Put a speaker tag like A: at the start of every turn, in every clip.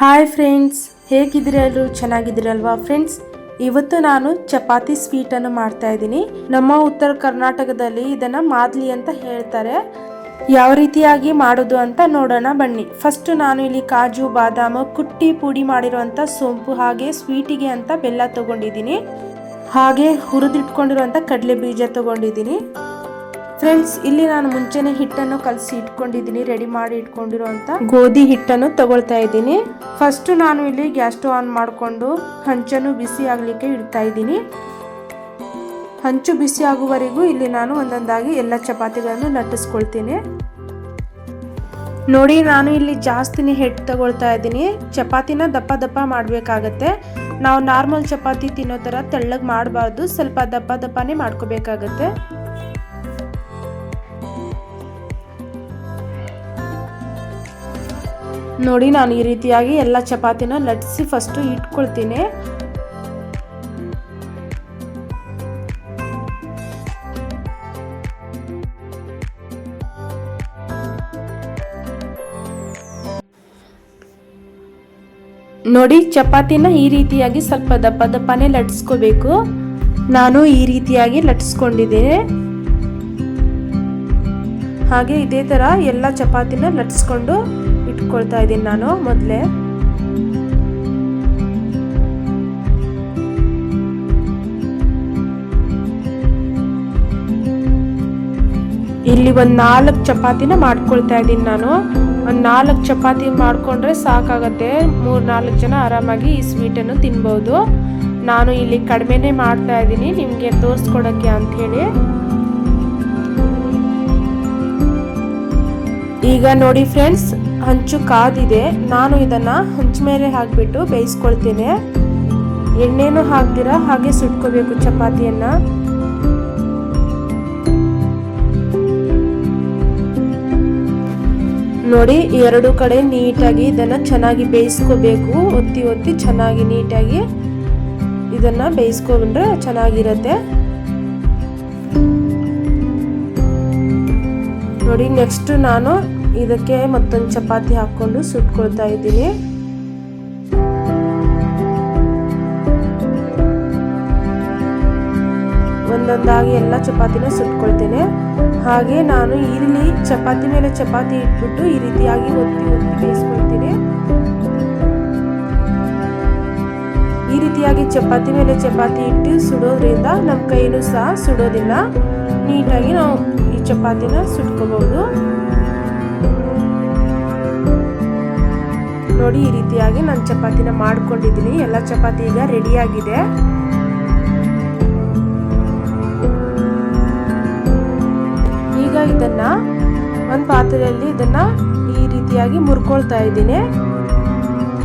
A: Hi friends ಹೇಗಿದ್ದೀರಾ ಎಲ್ಲರೂ? ಚೆನ್ನಾಗಿದ್ದೀರಲ್ವಾ friends ಇವತ್ತು ನಾನು ಚಪಾತಿ ಸ್ವೀಟನ್ನು ಮಾಡ್ತಾ ಇದ್ದೀನಿ. ನಮ್ಮ ಉತ್ತರ ಕರ್ನಾಟಕದಲ್ಲಿ ಇದನ್ನು ಮಾದಲಿ ಅಂತ ಹೇಳ್ತಾರೆ. ಯಾವ ರೀತಿಯಾಗಿ ಮಾಡೋದು ಅಂತ ನೋಡೋಣ ಬನ್ನಿ. ಫಸ್ಟು ನಾನು ಇಲ್ಲಿ ಕಾಜು, ಬಾದಾಮು, ಕುಟ್ಟಿ ಪುಡಿ ಮಾಡಿರುವಂಥ ಸೊಂಪು ಹಾಗೆ ಸ್ವೀಟಿಗೆ ಅಂತ ಬೆಲ್ಲ ತೊಗೊಂಡಿದ್ದೀನಿ. ಹಾಗೆ ಹುರಿದಿಟ್ಕೊಂಡಿರುವಂಥ ಕಡಲೆ ಬೀಜ ತಗೊಂಡಿದ್ದೀನಿ. ಫ್ರೆಂಡ್ಸ್ ಇಲ್ಲಿ ನಾನು ಮುಂಚೆನೆ ಹಿಟ್ಟನ್ನು ಕಲಸಿ ಇಟ್ಕೊಂಡಿದ್ದೀನಿ ರೆಡಿ ಮಾಡಿ ಇಟ್ಕೊಂಡಿರುವಂತ ಗೋಧಿ ಹಿಟ್ಟನ್ನು ತಗೊಳ್ತಾ ಇದ್ದೀನಿ. ಫಸ್ಟ್ ನಾನು ಇಲ್ಲಿ ಗ್ಯಾಸ್ ಸ್ಟವ್ ಆನ್ ಮಾಡಿಕೊಂಡು ಹಂಚನ್ನು ಬಿಸಿ ಆಗಲಿಕ್ಕೆ ಇಡ್ತಾ ಇದ್ದೀನಿ. ಹಂಚು ಬಿಸಿ ಆಗುವವರೆಗೂ ಇಲ್ಲಿ ನಾನು ಒಂದೊಂದಾಗಿ ಎಲ್ಲ ಚಪಾತಿಗಳನ್ನು ಲಟ್ಟಿಸ್ಕೊಳ್ತೀನಿ. ನೋಡಿ ನಾನು ಇಲ್ಲಿ ಜಾಸ್ತಿನೇ ಹಿಟ್ಟು ತಗೊಳ್ತಾ ಇದ್ದೀನಿ. ಚಪಾತಿನ ದಪ್ಪ ದಪ್ಪ ಮಾಡಬೇಕಾಗತ್ತೆ. ನಾವು ನಾರ್ಮಲ್ ಚಪಾತಿ ತಿನ್ನೋ ಥರ ತೆಳ್ಳಗೆ ಮಾಡಬಾರ್ದು. ಸ್ವಲ್ಪ ದಪ್ಪ ದಪ್ಪನೇ ಮಾಡ್ಕೋಬೇಕಾಗತ್ತೆ. ನೋಡಿ ನಾನು ಈ ರೀತಿಯಾಗಿ ಎಲ್ಲ ಚಪಾತಿನ ಲಟ್ಸಿ ಫಸ್ಟು ಇಟ್ಕೊಳ್ತೀನಿ. ನೋಡಿ ಚಪಾತಿನ ಈ ರೀತಿಯಾಗಿ ಸ್ವಲ್ಪ ದಪ್ಪ ದಪ್ಪನೇ ಲಟ್ಸ್ಕೋಬೇಕು ನಾನು ಈ ರೀತಿಯಾಗಿ ಲಟ್ಸ್ಕೊಂಡಿದ್ದೇನೆ ಹಾಗೆ ಇದೇ ಥರ ಎಲ್ಲ ಚಪಾತಿನ ಲಟ್ಸ್ಕೊಂಡು ಇಟ್ಕೊಳ್ತಾ ಇದ್ದೀನಿ ನಾನು ಮೊದಲೇ. ಇಲ್ಲಿ ಒಂದು ನಾಲ್ಕು ಚಪಾತಿನ ಮಾಡ್ಕೊಳ್ತಾ ಇದ್ದೀನಿ ನಾನು. ಒಂದು ನಾಲ್ಕು ಚಪಾತಿ ಮಾಡಿಕೊಂಡ್ರೆ ಸಾಕಾಗತ್ತೆ. ಮೂರು, ನಾಲ್ಕು ಜನ ಆರಾಮಾಗಿ ಈ ಸ್ವೀಟನ್ನು ತಿನ್ಬೋದು. ನಾನು ಇಲ್ಲಿ ಕಡಿಮೆನೇ ಮಾಡ್ತಾ ಇದ್ದೀನಿ. ನಿಮಗೆ ತೋರಿಸ್ಕೊಡೋಕ್ಕೆ ಅಂಥೇಳಿ ಈಗ ನೋಡಿ ಫ್ರೆಂಡ್ಸ್ ಹಂಚು ಕಾದಿದೆ. ನಾನು ಇದನ್ನು ಹಂಚು ಮೇಲೆ ಹಾಕಿಬಿಟ್ಟು ಬೇಯಿಸ್ಕೊಳ್ತೀನಿ. ಎಣ್ಣೆನೂ ಹಾಕ್ದಿರ ಹಾಗೆ ಸುಟ್ಕೋಬೇಕು ಚಪಾತಿಯನ್ನು. ನೋಡಿ, ಎರಡು ಕಡೆ ನೀಟಾಗಿ ಇದನ್ನು ಚೆನ್ನಾಗಿ ಬೇಯಿಸ್ಕೋಬೇಕು. ಒತ್ತಿ ಒತ್ತಿ ಚೆನ್ನಾಗಿ ನೀಟಾಗಿ ಇದನ್ನು ಬೇಯಿಸ್ಕೊಂಡ್ರೆ ಚೆನ್ನಾಗಿರುತ್ತೆ. ನೋಡಿ ನೆಕ್ಸ್ಟ್ ನಾನು ಇದಕ್ಕೆ ಮತ್ತೊಂದು ಚಪಾತಿ ಹಾಕೊಂಡು ಸುಟ್ಕೊಳ್ತಾ ಇದ್ದೀನಿ. ಒಂದೊಂದಾಗಿ ಎಲ್ಲ ಚಪಾತಿನ ಸುಟ್ಕೊಳ್ತೇನೆ. ಹಾಗೆ ನಾನು ಇಲ್ಲಿ ಚಪಾತಿ ಮೇಲೆ ಚಪಾತಿ ಇಟ್ಬಿಟ್ಟು ಈ ರೀತಿಯಾಗಿ ಒತ್ತಿ ಒತ್ತಿ ಬೇಯಿಸ್ಕೊಳ್ತೀನಿ. ಈ ರೀತಿಯಾಗಿ ಚಪಾತಿ ಮೇಲೆ ಚಪಾತಿ ಇಟ್ಟು ಸುಡೋದ್ರಿಂದ ನಮ್ಮ ಕೈನೂ ಸಹ ಸುಡೋದಿಲ್ಲ. ನೀಟಾಗಿ ನಾವು ಈ ಚಪಾತಿನ ಸುಟ್ಕೋಬಹುದು. ನೋಡಿ ಈ ರೀತಿಯಾಗಿ ನಾನು ಚಪಾತಿನ ಮಾಡ್ಕೊಂಡಿದ್ದೀನಿ. ಎಲ್ಲ ಚಪಾತಿ ಈಗ ರೆಡಿಯಾಗಿದೆ. ಈಗ ಇದನ್ನ ಒಂದು ಪಾತ್ರೆಯಲ್ಲಿ ಇದನ್ನ ಈ ರೀತಿಯಾಗಿ ಮುರ್ಕೊಳ್ತಾ ಇದ್ದೀನಿ.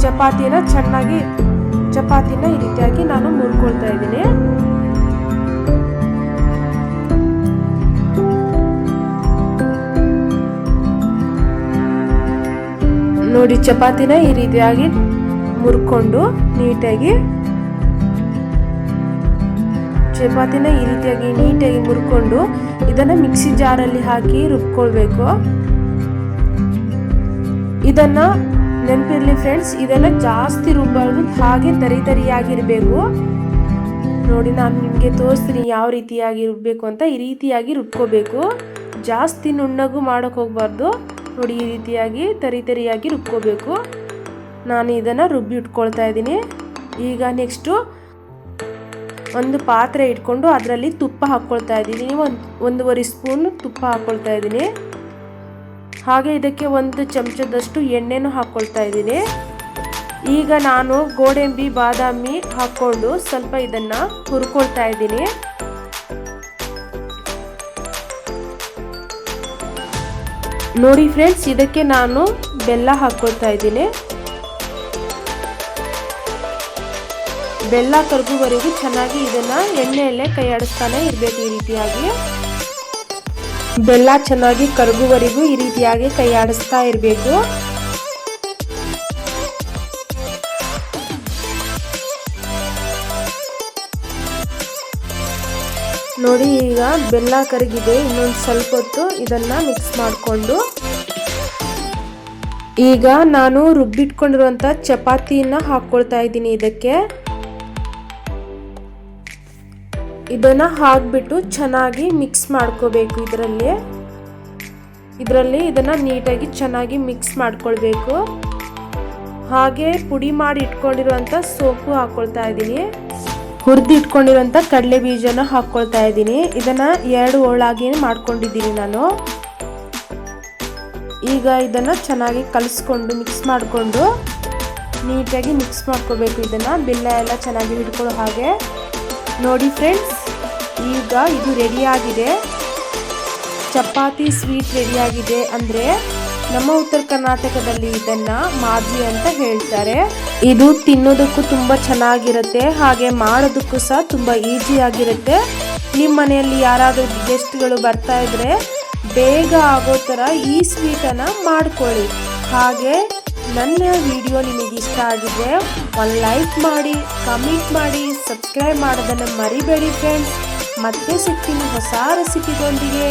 A: ಚಪಾತಿನ ಚೆನ್ನಾಗಿ, ಚಪಾತಿನ ಈ ರೀತಿಯಾಗಿ ನಾನು ಮುರ್ಕೊಳ್ತಾ ಇದ್ದೀನಿ. ನೋಡಿ ಚಪಾತಿನ ಈ ರೀತಿಯಾಗಿ ಮುರ್ಕೊಂಡು ನೀಟಾಗಿ ಚಪಾತಿನ ಈ ರೀತಿಯಾಗಿ ನೀಟಾಗಿ ಮುರ್ಕೊಂಡು ಇದನ್ನ ಮಿಕ್ಸಿ ಜಾರಲ್ಲಿ ಹಾಕಿ ರುಬ್ಕೊಳ್ಬೇಕು. ಇದನ್ನ ನೆನಪಿರ್ಲಿ ಫ್ರೆಂಡ್ಸ್, ಇದೆಲ್ಲ ಜಾಸ್ತಿ ರುಬ್ಬಾರ್ದು ಹಾಗೆ ತರಿ ತರಿಯಾಗಿರಬೇಕು. ನೋಡಿ ನಾನು ನಿಮಗೆ ತೋರಿಸ್ತೀನಿ ಯಾವ ರೀತಿಯಾಗಿ ರುಬ್ಬಬೇಕು ಅಂತ. ಈ ರೀತಿಯಾಗಿ ರುಬ್ಕೋಬೇಕು. ಜಾಸ್ತಿ ನುಣ್ಣಗೂ ಮಾಡೋಕೆ ಹೋಗ್ಬಾರ್ದು. ನೋಡಿ ಈ ರೀತಿಯಾಗಿ ತರಿ ತರಿಯಾಗಿ ರುಬ್ಕೋಬೇಕು. ನಾನು ಇದನ್ನು ರುಬ್ಬಿ ಇಟ್ಕೊಳ್ತಾ ಇದ್ದೀನಿ. ಈಗ ನೆಕ್ಸ್ಟು ಒಂದು ಪಾತ್ರೆ ಇಟ್ಕೊಂಡು ಅದರಲ್ಲಿ ತುಪ್ಪ ಹಾಕ್ಕೊಳ್ತಾ ಇದ್ದೀನಿ. ಒಂದು, ಒಂದೂವರೆ ಸ್ಪೂನ್ ತುಪ್ಪ ಹಾಕ್ಕೊಳ್ತಾ ಇದ್ದೀನಿ. ಹಾಗೆ ಇದಕ್ಕೆ ಒಂದು ಚಮಚದಷ್ಟು ಎಣ್ಣೆನೂ ಹಾಕ್ಕೊಳ್ತಾ ಇದ್ದೀನಿ. ಈಗ ನಾನು ಗೋಡಂಬಿ, ಬಾದಾಮಿ ಹಾಕ್ಕೊಂಡು ಸ್ವಲ್ಪ ಇದನ್ನು ಹುರ್ಕೊಳ್ತಾ ಇದ್ದೀನಿ. ನೋಡಿ ಫ್ರೆಂಡ್ಸ್, ಇದಕ್ಕೆ ನಾನು ಬೆಲ್ಲ ಹಾಕ್ಕೊಳ್ತಾ ಇದ್ದೀನಿ. ಬೆಲ್ಲ ಕರಗುವವರೆಗೂ ಚೆನ್ನಾಗಿ ಇದನ್ನ ಎಣ್ಣೆಯಲ್ಲೇ ಕೈ ಆಡಿಸ್ತಾನೆ ಇರಬೇಕು ಈ ರೀತಿಯಾಗಿ. ಬೆಲ್ಲ ಚೆನ್ನಾಗಿ ಕರಗುವವರೆಗೂ ಈ ರೀತಿಯಾಗಿ ಕೈ ಆಡಿಸ್ತಾ ಇರಬೇಕು. ನೋಡಿ, ಈಗ ಬೆಲ್ಲ ಕರಗಿದೆ, ಇನ್ನೊಂದು ಸ್ವಲ್ಪ ಹೊತ್ತು ಇದನ್ನ ಮಿಕ್ಸ್ ಮಾಡಿಕೊಂಡು. ಈಗ ನಾನು ರುಬ್ಬಿಟ್ಕೊಂಡಿರುವಂಥ ಚಪಾತಿಯನ್ನ ಹಾಕ್ಕೊಳ್ತಾ ಇದ್ದೀನಿ ಇದಕ್ಕೆ. ಇದನ್ನು ಹಾಕ್ಬಿಟ್ಟು ಚೆನ್ನಾಗಿ ಮಿಕ್ಸ್ ಮಾಡ್ಕೋಬೇಕು ಇದರಲ್ಲಿ. ಇದರಲ್ಲಿ ಇದನ್ನು ನೀಟಾಗಿ ಚೆನ್ನಾಗಿ ಮಿಕ್ಸ್ ಮಾಡ್ಕೊಳ್ಬೇಕು. ಹಾಗೆ ಪುಡಿ ಮಾಡಿ ಇಟ್ಕೊಂಡಿರುವಂಥ ಸೋಪು ಹಾಕ್ಕೊಳ್ತಾ ಇದ್ದೀನಿ. ಹುರಿದು ಇಟ್ಕೊಂಡಿರುವಂಥ ಕಡಲೆ ಬೀಜನ ಹಾಕ್ಕೊಳ್ತಾ ಇದ್ದೀನಿ. ಇದನ್ನು ಎರಡು ಹೋಳಾಗಿ ಮಾಡ್ಕೊಂಡಿದ್ದೀನಿ ನಾನು. ಈಗ ಇದನ್ನು ಚೆನ್ನಾಗಿ ಕಲಿಸ್ಕೊಂಡು ಮಿಕ್ಸ್ ಮಾಡಿಕೊಂಡು ನೀಟಾಗಿ ಮಿಕ್ಸ್ ಮಾಡ್ಕೋಬೇಕು ಇದನ್ನು. ಬೆಲ್ಲ ಎಲ್ಲ ಚೆನ್ನಾಗಿ ಹಿಡ್ಕೊಳ್ಳೋ ಹಾಗೆ. ನೋಡಿ ಫ್ರೆಂಡ್ಸ್ ಈಗ ಇದು ರೆಡಿಯಾಗಿದೆ ಚಪಾತಿ ಸ್ವೀಟ್ ರೆಡಿಯಾಗಿದೆ ಅಂದರೆ ನಮ್ಮ ಉತ್ತರ ಕರ್ನಾಟಕದಲ್ಲಿ ಇದನ್ನು ಮಾಜಿ ಅಂತ ಹೇಳ್ತಾರೆ. ಇದು ತಿನ್ನೋದಕ್ಕೂ ತುಂಬ ಚೆನ್ನಾಗಿರುತ್ತೆ, ಹಾಗೆ ಮಾಡೋದಕ್ಕೂ ಸಹ ತುಂಬ ಈಸಿ ಆಗಿರುತ್ತೆ ನಿಮ್ಮ ಮನೆಯಲ್ಲಿ ಯಾರಾದರೂ ಗೆಸ್ಟ್ಗಳು ಬರ್ತಾ ಇದ್ರೆ ಬೇಗ ಆಗೋ ಥರ ಈ ಸ್ವೀಟನ್ನು ಮಾಡ್ಕೊಳ್ಳಿ. ಹಾಗೆ ನನ್ನ ವಿಡಿಯೋ ನಿಮಗೆ ಇಷ್ಟ ಆಗಿದೆ ಒಂದು ಲೈಕ್ ಮಾಡಿ, ಕಮೆಂಟ್ ಮಾಡಿ, ಸಬ್ಸ್ಕ್ರೈಬ್ ಮಾಡೋದನ್ನು ಮರಿಬೇಡಿ ಫ್ರೆಂಡ್ಸ್. ಮತ್ತೆ ಸಿಗ್ತೀನಿ ಹೊಸ ರೆಸಿಪಿದೊಂದಿಗೆ